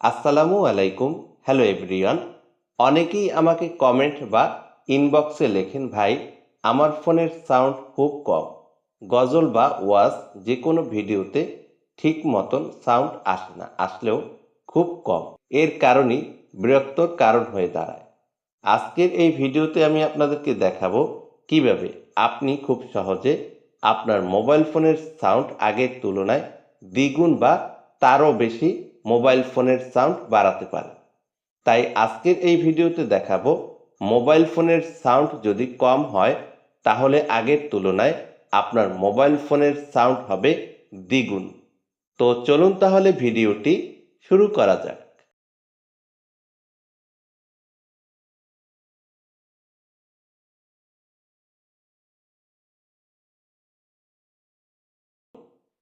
আসসালামু আলাইকুম। Hello everyone অনেকেই আমাকে কমেন্ট বা ইনবক্সে লেখেন, ভাই, আমার ফোনের সাউন্ড খুব কম। গজল বা ওয়াজ যে কোনো ভিডিওতে ঠিক মতন সাউন্ড আসে না, আসলেও খুব কম। এর কারণই বিরক্তর কারণ হয়ে দাঁড়ায়। আজকের এই ভিডিওতে আমি আপনাদেরকে দেখাবো কীভাবে আপনি খুব সহজে আপনার মোবাইল ফোনের সাউন্ড আগের তুলনায় দ্বিগুণ বা তারও বেশি মোবাইল ফোনের সাউন্ড বাড়াতে পারে। তাই আজকের এই ভিডিওতে দেখাবো, মোবাইল ফোনের সাউন্ড যদি কম হয়, তাহলে আগের তুলনায় আপনার মোবাইল ফোনের সাউন্ড হবে দ্বিগুণ। তো চলুন তাহলে ভিডিওটি শুরু করা যাক।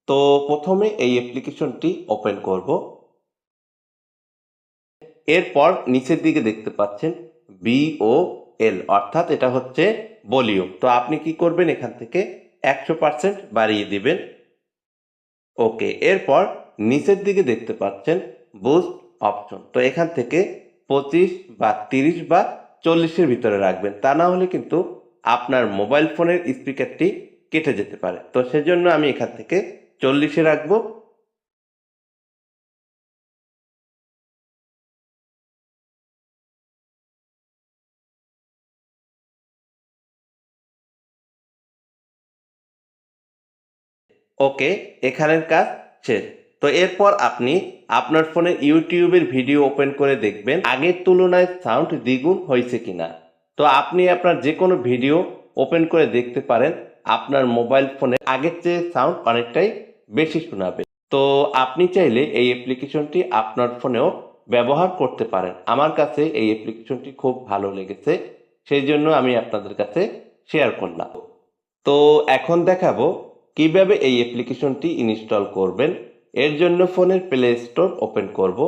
তো প্রথমে এই অ্যাপ্লিকেশনটি ওপেন করব। এরপর নিচের দিকে দেখতে পাচ্ছেন বিও এল অর্থাৎ এটা হচ্ছে ভলিউম। তো আপনি কি করবেন? এখান থেকে একশো পার্সেন্ট বাড়িয়ে দিবেন। ওকে এরপর নিচের দিকে দেখতে পাচ্ছেন বুস্ট অপশন তো এখান থেকে পঁচিশ বা তিরিশ বা চল্লিশের ভিতরে রাখবেন। তা না হলে কিন্তু আপনার মোবাইল ফোনের স্পিকারটি কেটে যেতে পারে। তো সেজন্য আমি এখান থেকে চল্লিশে রাখব। ওকে, এখানের কাজ শেষ। তো এরপর আপনি আপনার ফোনে ইউটিউবের ভিডিও ওপেন করে দেখবেন, আগের তুলনায় সাউন্ড দ্বিগুণ হয়েছে কিনা। তো আপনি আপনার যে কোনো ভিডিও ওপেন করে দেখতে পারেন, আপনার মোবাইল ফোনে আগের চেয়ে সাউন্ড অনেকটাই বেশি শোনাবে। তো আপনি চাইলে এই অ্যাপ্লিকেশনটি আপনার ফোনেও ব্যবহার করতে পারেন। আমার কাছে এই অ্যাপ্লিকেশনটি খুব ভালো লেগেছে, সেই জন্য আমি আপনাদের কাছে শেয়ার করলাম। তো এখন দেখাবো কীভাবে এই অ্যাপ্লিকেশনটি ইনস্টল করবেন? এর জন্য ফোনের প্লে স্টোর ওপেন করব।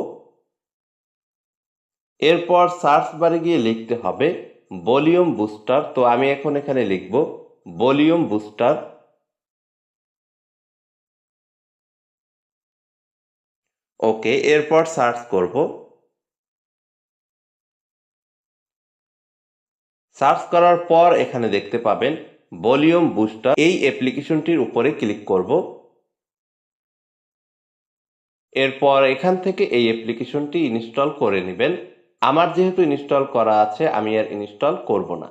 এরপর সার্চ বারে গিয়ে লিখতে হবে, ভলিউম বুস্টার। তো আমি এখন এখানে লিখব, ভলিউম বুস্টার। ওকে, এরপর সার্চ করব। সার্চ করার পর এখানে দেখতে পাবেন ভলিউম বুস্টার এই অ্যাপ্লিকেশনটির উপরে ক্লিক করব। এরপর এখান থেকে এই অ্যাপ্লিকেশনটি ইনস্টল করে নেবেন। আমার যেহেতু ইনস্টল করা আছে, আমি আর ইনস্টল করব না।